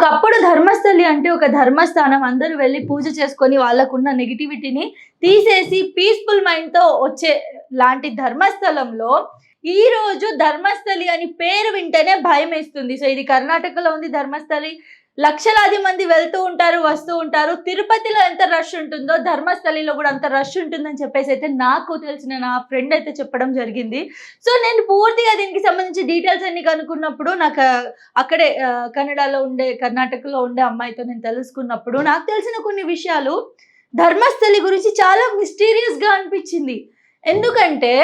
ఒకప్పుడు ధర్మస్థలి అంటే ఒక ధర్మస్థానం. అందరూ వెళ్ళి పూజ చేసుకొని వాళ్ళకున్న నెగిటివిటీని తీసేసి పీస్ఫుల్ మైండ్తో వచ్చే లాంటి ధర్మస్థలంలో ఈ రోజు ధర్మస్థలి అని పేరు వింటేనే భయం వేస్తుంది సో ఇది కర్ణాటకలో ఉంది ధర్మస్థలి. లక్షలాది మంది వెళ్తూ ఉంటారు వస్తూ ఉంటారు. తిరుపతిలో ఎంత రష్ ఉంటుందో ధర్మస్థలిలో కూడా అంత రష్ ఉంటుందని చెప్పేసి అయితే నాకు తెలిసిన నా ఫ్రెండ్ అయితే చెప్పడం జరిగింది. సో నేను పూర్తిగా దీనికి సంబంధించి డీటెయిల్స్ అన్ని కనుక్కున్నప్పుడు నాకు అక్కడే కన్నడలో ఉండే కర్ణాటకలో ఉండే అమ్మాయితో నేను తెలుసుకున్నప్పుడు నాకు తెలిసిన కొన్ని విషయాలు ధర్మస్థలి గురించి చాలా మిస్టీరియస్గా అనిపించింది. ఎందుకంటే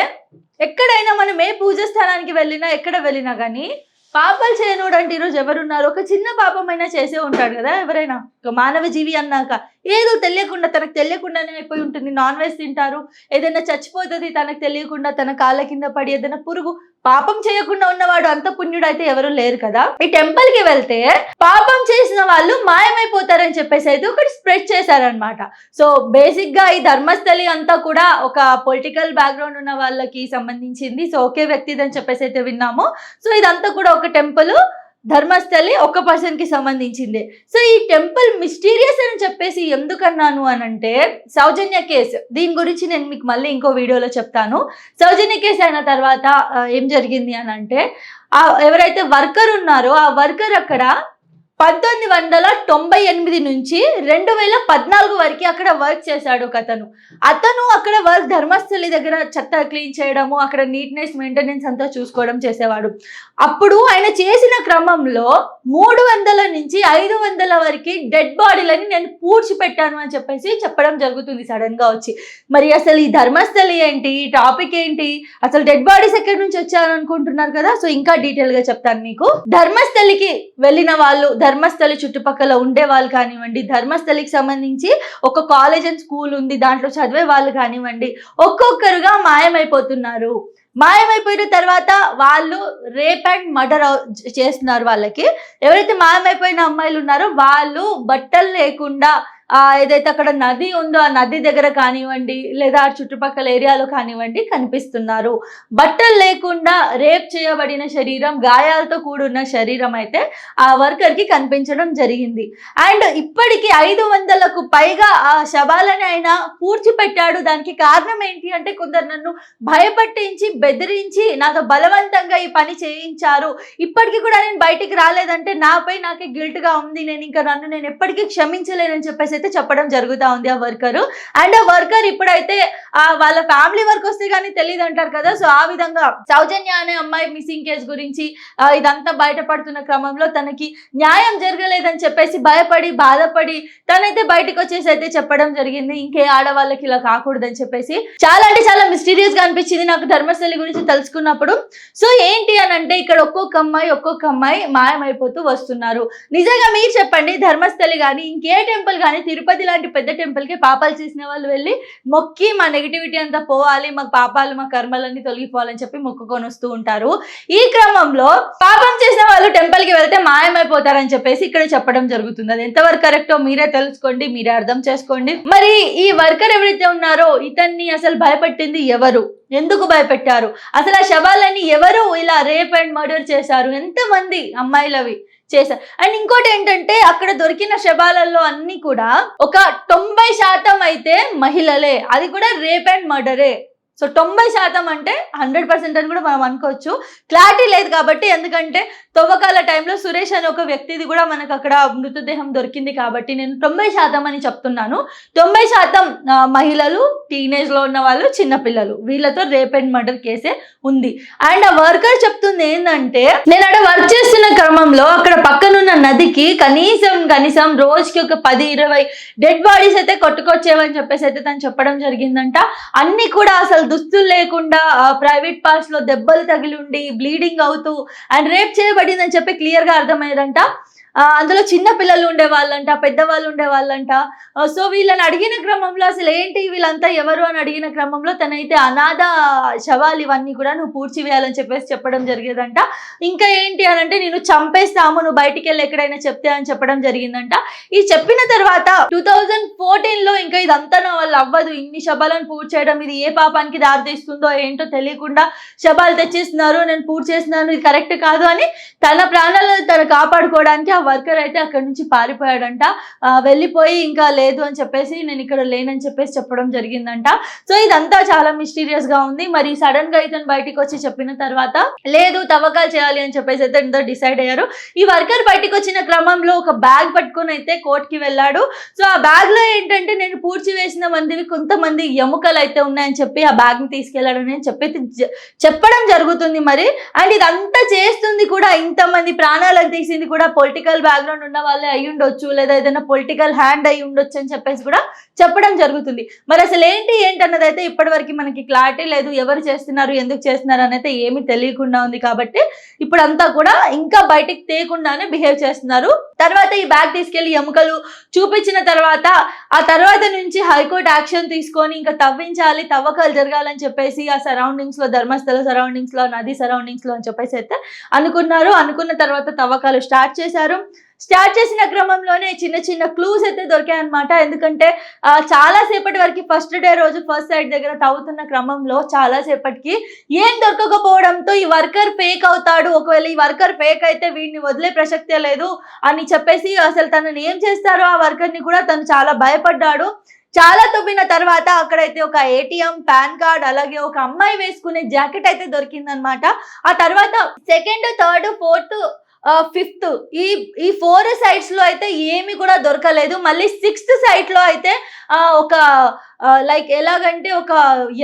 ఎక్కడైనా మనం ఏ పూజ స్థానానికి వెళ్ళినా ఎక్కడ వెళ్ళినా కానీ పాపాలు చేయనోడు అంటే ఈరోజు ఎవరున్నారు? ఒక చిన్న పాపమైనా చేసే ఉంటాడు కదా ఎవరైనా? ఒక మానవ జీవి అన్నాక ఏదో తెలియకుండా తనకు తెలియకుండానే అయిపోయి ఉంటుంది. నాన్ వెజ్ తింటారు. ఏదైనా చచ్చిపోతుంది తనకు తెలియకుండా తన కాళ్ళ కింద పడి ఏదైనా పురుగు పాపం చేయకుండా ఉన్నవాడు అంత పుణ్యుడు అయితే ఎవరు లేరు కదా. ఈ టెంపుల్కి వెళ్తే పాపం చేసిన వాళ్ళు మాయమైపోతారని చెప్పేసి అయితే ఒకటి స్ప్రెడ్ చేశారనమాట సో బేసిక్గా ఈ ధర్మస్థలి అంతా కూడా ఒక పొలిటికల్ బ్యాక్గ్రౌండ్ ఉన్న వాళ్ళకి సంబంధించింది. సో ఒకే వ్యక్తిది అని చెప్పేసి అయితే విన్నాము. సో ఇదంతా కూడా ఒక టెంపుల్ ధర్మస్థలి ఒక పర్సన్కి సంబంధించింది. సో ఈ టెంపుల్ మిస్టీరియస్ అని చెప్పేసి ఎందుకన్నాను అని అంటే సౌజన్య కేసు. దీని గురించి నేను మీకు మళ్ళీ ఇంకో వీడియోలో చెప్తాను. సౌజన్య కేసు అయిన తర్వాత ఏం జరిగింది అని అంటే ఆ ఎవరైతే వర్కర్ ఉన్నారో ఆ వర్కర్ అక్కడ పంతొమ్మిది వందల తొంభై ఎనిమిది నుంచి రెండు వేల పద్నాలుగు వరకు అక్కడ వర్క్ చేశాడు ఒక అతను. అతను అక్కడ వర్క్ ధర్మస్థలి దగ్గర చెత్త క్లీన్ చేయడము అక్కడ నీట్నెస్ మెయింటెనెన్స్ అంతా చూసుకోవడం చేసేవాడు. అప్పుడు ఆయన చేసిన క్రమంలో మూడు వందల నుంచి ఐదు వందల వరకు డెడ్ బాడీలని నేను పూడ్చిపెట్టాను అని చెప్పేసి చెప్పడం జరుగుతుంది సడన్గా వచ్చి. మరి అసలు ఈ ధర్మస్థలి ఏంటి? ఈ టాపిక్ ఏంటి? అసలు డెడ్ బాడీస్ ఎక్కడి నుంచి వచ్చాను అనుకుంటున్నారు కదా? సో ఇంకా డీటెయిల్గా చెప్తాను మీకు. ధర్మస్థలికి వెళ్ళిన వాళ్ళు ధర్మస్థలి చుట్టుపక్కల ఉండే వాళ్ళు కానివ్వండి ధర్మస్థలికి సంబంధించి ఒక కాలేజ్ అండ్ స్కూల్ ఉంది దాంట్లో చదివే వాళ్ళు కానివ్వండి ఒక్కొక్కరుగా మాయమైపోతున్నారు. మాయమైపోయిన తర్వాత వాళ్ళు రేప్ అండ్ మర్డర్ చేస్తున్నారు వాళ్ళకి. ఎవరైతే మాయమైపోయిన అమ్మాయిలు ఉన్నారో వాళ్ళు బట్టలు లేకుండా ఏదైతే అక్కడ నది ఉందో ఆ నది దగ్గర కానివ్వండి లేదా ఆ చుట్టుపక్కల ఏరియాలో కానివ్వండి కనిపిస్తున్నారు. బట్టలు లేకుండా రేప్ చేయబడిన శరీరం గాయాలతో కూడున్న శరీరం అయితే ఆ వర్కర్కి కనిపించడం జరిగింది. అండ్ ఇప్పటికి ఐదు వందలకు పైగా ఆ శవాలని ఆయన పూడ్చిపెట్టాడు. దానికి కారణం ఏంటి అంటే కొందరు నన్ను భయపట్టించి బెదిరించి నాతో బలవంతంగా ఈ పని చేయించారు. ఇప్పటికీ కూడా నేను బయటికి రాలేదంటే నాపై నాకే గిల్ట్గా ఉంది. నేను ఇంకా నన్ను నేను ఎప్పటికీ క్షమించలేనని చెప్పేసి అయితే చెప్పడం జరుగుతా ఉంది ఆ వర్కర్. అండ్ ఆ వర్కర్ ఇప్పుడైతే వాళ్ళ ఫ్యామిలీ వర్క్ వస్తే కానీ తెలియదు అంటారు కదా. సో ఆ విధంగా సౌజన్య అనే అమ్మాయి మిస్సింగ్ కేసు గురించి ఇదంతా బయటపడుతున్న క్రమంలో తనకి న్యాయం జరగలేదని చెప్పేసి భయపడి బాధపడి తనైతే బయటకు వచ్చేసి అయితే చెప్పడం జరిగింది. ఇంకే ఆడవాళ్ళకి ఇలా కాకూడదని చెప్పేసి. చాలా అంటే చాలా మిస్టీరియస్గా అనిపించింది నాకు ధర్మస్థలి గురించి తెలుసుకున్నప్పుడు. సో ఏంటి అని అంటే ఇక్కడ ఒక్కొక్క అమ్మాయి ఒక్కొక్క అమ్మాయి మాయమైపోతూ వస్తున్నారు. నిజంగా మీరు చెప్పండి ధర్మస్థలి కానీ ఇంకే టెంపుల్ కానీ తిరుపతి లాంటి పెద్ద టెంపుల్కి పాపాలు చేసిన వాళ్ళు వెళ్ళి మొక్కి మా నెగిటివిటీ అంతా పోవాలి మా పాపాలు మా కర్మలన్నీ తొలగిపోవాలని చెప్పి మొక్కుకొని వస్తూ ఉంటారు. ఈ క్రమంలో పాపం చేసిన వాళ్ళు టెంపుల్కి వెళ్తే మాయమైపోతారని చెప్పేసి ఇక్కడ చెప్పడం జరుగుతుంది. అది ఎంతవరకు కరెక్టో మీరే తెలుసుకోండి మీరే అర్థం చేసుకోండి. మరి ఈ వర్కర్ ఎవరైతే ఉన్నారో ఇతన్ని అసలు భయపెట్టింది ఎవరు? ఎందుకు భయపెట్టారు? అసలు ఆ శవాలన్నీ ఎవరు ఇలా రేప్ అండ్ మర్డర్ చేశారు? ఎంతమంది అమ్మాయిలవి? చేశారు అండ్ ఇంకోటి ఏంటంటే అక్కడ దొరికిన శబాలలో అన్ని కూడా ఒక తొంభై శాతం అయితే మహిళలే. అది కూడా రేప్ అండ్ మర్డరే. సో తొంభై శాతం అంటే హండ్రెడ్ పర్సెంట్ అని కూడా మనం అనుకోవచ్చు. క్లారిటీ లేదు కాబట్టి ఎందుకంటే తవ్వకాల టైంలో సురేష్ అనే ఒక వ్యక్తిది కూడా మనకు అక్కడ మృతదేహం దొరికింది కాబట్టి నేను తొంభై శాతం అని చెప్తున్నాను. తొంభై శాతం మహిళలు టీనేజ్లో ఉన్న వాళ్ళు చిన్నపిల్లలు వీళ్ళతో రేప్ అండ్ మర్డర్ కేసే ఉంది. అండ్ ఆ వర్కర్ చెప్తుంది ఏంటంటే నేను అక్కడ వర్క్ చేస్తున్న క్రమంలో అక్కడ పక్కనున్న నదికి కనీసం కనీసం రోజుకి ఒక పది ఇరవై డెడ్ బాడీస్ అయితే కొట్టుకొచ్చేవని చెప్పేసి అయితే తను చెప్పడం జరిగిందంట. అన్ని కూడా అసలు దుస్తులు లేకుండా ప్రైవేట్ పార్ట్స్లో దెబ్బలు తగిలి ఉండి బ్లీడింగ్ అవుతూ అండ్ రేప్ చేయబడిందని చెప్పి క్లియర్గా అర్థమయ్యేదంట. అందులో చిన్న పిల్లలు ఉండే వాళ్ళంట పెద్దవాళ్ళు ఉండే వాళ్ళంట సో వీళ్ళని అడిగిన క్రమంలో అసలు ఏంటి వీళ్ళంతా ఎవరు అని అడిగిన క్రమంలో తనైతే అనాథ శవాలు ఇవన్నీ కూడా నువ్వు పూడ్చివేయాలని చెప్పేసి చెప్పడం జరిగేదంట. ఇంకా ఏంటి అని అంటే నేను చంపేస్తాము నువ్వు బయటికి వెళ్ళి ఎక్కడైనా చెప్తే అని చెప్పడం జరిగిందంట. ఈ చెప్పిన తర్వాత టూ థౌజండ్ ఫోర్టీన్లో ఇంకా ఇదంతా నా వాళ్ళు అవ్వదు. ఇన్ని శబాలను పూర్తి చేయడం ఇది ఏ పాపానికి దారితీస్తుందో ఏంటో తెలియకుండా శబాలు తెచ్చేస్తున్నారు నేను పూర్తి చేస్తున్నాను ఇది కరెక్ట్ కాదు అని తన ప్రాణాలను తను కాపాడుకోవడానికి ఆ వర్కర్ అయితే అక్కడ నుంచి పారిపోయాడంట. వెళ్ళిపోయి ఇంకా లేదు అని చెప్పేసి నేను ఇక్కడ లేనని చెప్పేసి చెప్పడం జరిగిందంట. సో ఇదంతా చాలా మిస్టీరియస్గా ఉంది. మరి సడన్గా ఇతను బయటికి వచ్చి చెప్పిన తర్వాత లేదు తవ్వకాలు చేయాలి అని చెప్పేసి అయితే ఎంతో డిసైడ్ అయ్యారు. ఈ వర్కర్ బయటికి వచ్చిన క్రమంలో ఒక బ్యాగ్ పట్టుకొని అయితే కోర్టుకి వెళ్ళాడు. సో ఆ బ్యాగ్లో ఏంటంటే నేను వేసిన మందివి కొంతమంది ఎముకలు అయితే ఉన్నాయని చెప్పి ఆ బ్యాగ్ని తీసుకెళ్ళడం అని చెప్పి చెప్పడం జరుగుతుంది మరి. అండ్ ఇదంతా చేస్తుంది కూడా ఇంతమంది ప్రాణాలను తీసింది కూడా పొలిటికల్ బ్యాక్గ్రౌండ్ ఉన్న వాళ్ళే అయి ఉండొచ్చు లేదా ఏదైనా పొలిటికల్ హ్యాండ్ అయి ఉండొచ్చు అని చెప్పేసి కూడా చెప్పడం జరుగుతుంది. మరి అసలు ఏంటి ఏంటన్నది అయితే ఇప్పటివరకు మనకి క్లారిటీ లేదు. ఎవరు చేస్తున్నారు ఎందుకు చేస్తున్నారు అనేది ఏమి ఏమీ తెలియకుండా ఉంది కాబట్టి ఇప్పుడు అంతా కూడా ఇంకా బయటికి తీయకుండానే బిహేవ్ చేస్తున్నారు. తర్వాత ఈ బ్యాగ్ తీసుకెళ్ళి ఎముకలు చూపించిన తర్వాత ఆ తర్వాత నుంచి హైకోర్టు యాక్షన్ తీసుకొని ఇంకా తవ్వించాలి తవ్వకాలు జరగాలని చెప్పేసి ఆ సరౌండింగ్స్లో ధర్మస్థల సరౌండింగ్స్లో నది సరౌండింగ్స్లో అని చెప్పేసి అయితే అనుకున్నారు. అనుకున్న తర్వాత తవ్వకాలు స్టార్ట్ చేశారు. స్టార్ట్ చేసిన క్రమంలోనే చిన్న చిన్న క్లూస్ అయితే దొరికాయి అనమాట ఎందుకంటే చాలా సేపటి వరకు ఫస్ట్ డే రోజు ఫస్ట్ సైడ్ దగ్గర తవ్వుతున్న క్రమంలో చాలా సేపటికి ఏం దొరకకపోవడంతో ఈ వర్కర్ ఫేక్ అవుతాడు. ఒకవేళ ఈ వర్కర్ ఫేక్ అయితే వీడిని వదిలే ప్రసక్తే లేదు అని చెప్పేసి అసలు తనని ఏం చేస్తారో ఆ వర్కర్ని కూడా తను చాలా భయపడ్డాడు. చాలా తవ్విన తర్వాత అక్కడైతే ఒక ఏటీఎం పాన్ కార్డ్ అలాగే ఒక అమ్మాయి వేసుకునే జాకెట్ అయితే దొరికిందనమాట ఆ తర్వాత సెకండ్ థర్డ్ ఫోర్త్ ఫిఫ్త్ ఈ ఈ ఫోర్ సైట్స్లో అయితే ఏమి కూడా దొరకలేదు. మళ్ళీ సిక్స్త్ సైట్లో అయితే ఒక లైక్ ఎలాగంటే ఒక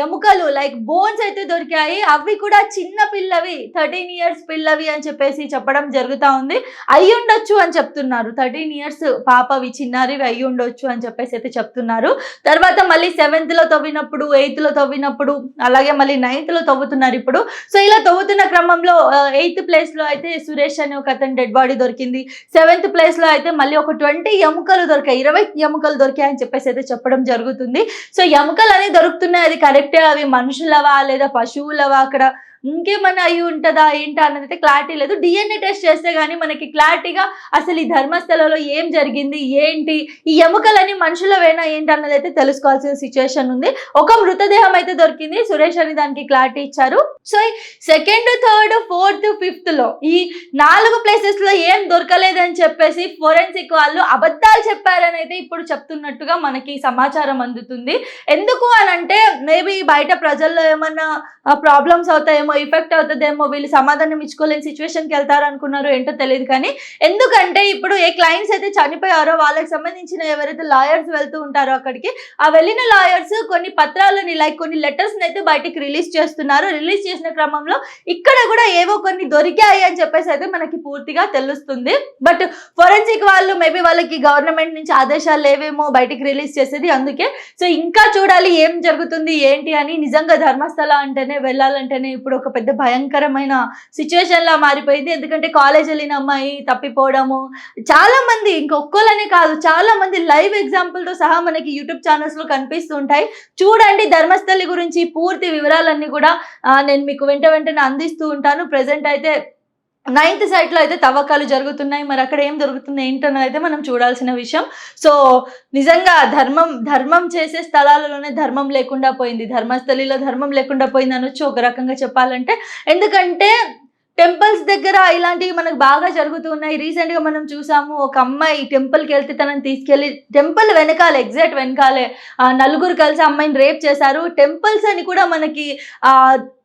ఎముకలు లైక్ బోన్స్ అయితే దొరికాయి. అవి కూడా చిన్న పిల్లవి థర్టీన్ ఇయర్స్ పిల్లవి అని చెప్పేసి చెప్పడం జరుగుతూ ఉంది. అయి ఉండొచ్చు అని చెప్తున్నారు. థర్టీన్ ఇయర్స్ పాపవి చిన్నారివి అయి ఉండొచ్చు అని చెప్పేసి అయితే చెప్తున్నారు. తర్వాత మళ్ళీ సెవెంత్లో తవ్వినప్పుడు ఎయిత్లో తవ్వినప్పుడు అలాగే మళ్ళీ నైన్త్లో తవ్వుతున్నారు ఇప్పుడు. సో ఇలా తవ్వుతున్న క్రమంలో ఎయిత్ ప్లేస్లో అయితే సురేష్ అనే ఒక అతని డెడ్ బాడీ దొరికింది. సెవెంత్ ప్లేస్లో అయితే మళ్ళీ ఒక ట్వంటీ ఎముకలు దొరికాయి ఇరవై ఎముకలు దొరికాయని చెప్పేసి అయితే చెప్పడం జరుగుతుంది. సో ఎముకలు అనేవి దొరుకుతున్నాయి. అది కరెక్టే అవి మనుషులవా లేదా పశువులవా? అక్కడ ఇంకేమైనా అయి ఉంటుందా ఏంటా అన్నది అయితే క్లారిటీ లేదు డిఎన్ఏ టెస్ట్ చేస్తే కానీ మనకి క్లారిటీగా అసలు ఈ ధర్మస్థలలో ఏం జరిగింది ఏంటి ఈ ఎముకలని మనుషులవేనా ఏంటి అన్నది అయితే తెలుసుకోవాల్సిన సిచ్యువేషన్ ఉంది. ఒక మృతదేహం అయితే దొరికింది సురేష్ అని దానికి క్లారిటీ ఇచ్చారు. సో సెకండ్ థర్డ్ ఫోర్త్ ఫిఫ్త్లో ఈ నాలుగు ప్లేసెస్లో ఏం దొరకలేదని చెప్పేసి ఫోరెన్సిక్ వాళ్ళు అబద్ధాలు చెప్పారని అయితే ఇప్పుడు చెప్తున్నట్టుగా మనకి సమాచారం అందుతుంది. ఎందుకు అని అంటే మేబీ బయట ప్రజల్లో ఏమన్నా ప్రాబ్లమ్స్ అవుతాయేమో ఎఫెక్ట్ అవుతుందేమో వీళ్ళు సమాధానం ఇచ్చుకోలేని సిచ్యువేషన్కి వెళ్తారు అనుకున్నారు ఏంటో తెలియదు కానీ ఎందుకంటే ఇప్పుడు ఏ క్లయింట్స్ అయితే చనిపోయారో వాళ్ళకి సంబంధించిన ఎవరైతే లాయర్స్ వెళ్తూ ఉంటారో అక్కడికి ఆ వెళ్ళిన లాయర్స్ కొన్ని పత్రాలని లైక్ కొన్ని లెటర్స్ అయితే బయటికి రిలీజ్ చేస్తున్నారు. రిలీజ్ చేసిన క్రమంలో ఇక్కడ కూడా ఏవో కొన్ని దొరికాయి అని చెప్పేసి అయితే మనకి పూర్తిగా తెలుస్తుంది. బట్ ఫోరెన్సిక్ వాళ్ళు మేబీ వాళ్ళకి గవర్నమెంట్ నుంచి ఆదేశాలు లేవేమో బయటికి రిలీజ్ చేసేది అందుకే. సో ఇంకా చూడాలి ఏం జరుగుతుంది ఏంటి అని నిజంగా ధర్మస్థల అంటేనే వెళ్ళాలంటేనే ఇప్పుడు ఒక పెద్ద భయంకరమైన సిచ్యువేషన్ లా మారిపోయింది. ఎందుకంటే కాలేజ్ వెళ్ళిన అమ్మాయి తప్పిపోవడము. చాలా మంది ఇంకొక్కలనే కాదు చాలా మంది లైవ్ ఎగ్జాంపుల్తో సహా మనకి యూట్యూబ్ ఛానల్స్లో కనిపిస్తూ ఉంటాయి చూడండి ధర్మస్థలి గురించి పూర్తి వివరాలన్నీ కూడా నేను మీకు వెంట వెంటనే అందిస్తూ ఉంటాను. ప్రెసెంట్ అయితే నైన్త్ సైట్లో అయితే తవ్వకాలు జరుగుతున్నాయి. మరి అక్కడ ఏం జరుగుతుంది ఏంటన్నది అయితే మనం చూడాల్సిన విషయం. సో నిజంగా ధర్మం ధర్మం చేసే స్థలాలలోనే ధర్మం లేకుండా పోయింది. ధర్మస్థలిలో ధర్మం లేకుండా పోయింది అనొచ్చు. ఒక రకంగా చెప్పాలంటే ఎందుకంటే టెంపుల్స్ దగ్గర ఇలాంటివి మనకు బాగా జరుగుతున్నాయి రీసెంట్గా మనం చూసాము ఒక అమ్మాయి టెంపుల్కి వెళ్తే తనని తీసుకెళ్ళి టెంపుల్ వెనకాల ఎగ్జాక్ట్ వెనకాలే ఆ, నలుగురు కలిసి అమ్మాయిని రేప్ చేశారు. టెంపుల్స్ అని కూడా మనకి ఆ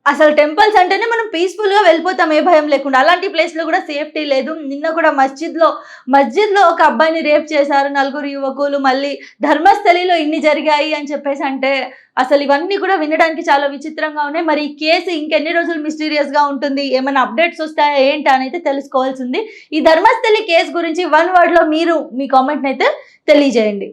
అసలు టెంపుల్స్ అంటేనే మనం పీస్ఫుల్గా వెళ్ళిపోతాం ఏ భయం లేకుండా. అలాంటి ప్లేస్లో కూడా సేఫ్టీ లేదు. నిన్న కూడా మస్జిద్లో ఒక అబ్బాయిని రేప్ చేశారు. నలుగురు యువకులు మళ్ళీ ధర్మస్థలిలో ఇన్ని జరిగాయి అని చెప్పేసి అంటే అసలు ఇవన్నీ కూడా వినడానికి చాలా విచిత్రంగా ఉన్నాయి. మరి ఈ కేసు ఇంకెన్ని రోజులు మిస్టీరియస్గా ఉంటుంది? ఏమైనా అప్డేట్స్ వస్తాయా? ఏంటి అని అయితే తెలుసుకోవాల్సింది. ఈ ధర్మస్థలి కేసు గురించి వన్ వర్డ్లో మీరు మీ కామెంట్ని అయితే తెలియజేయండి.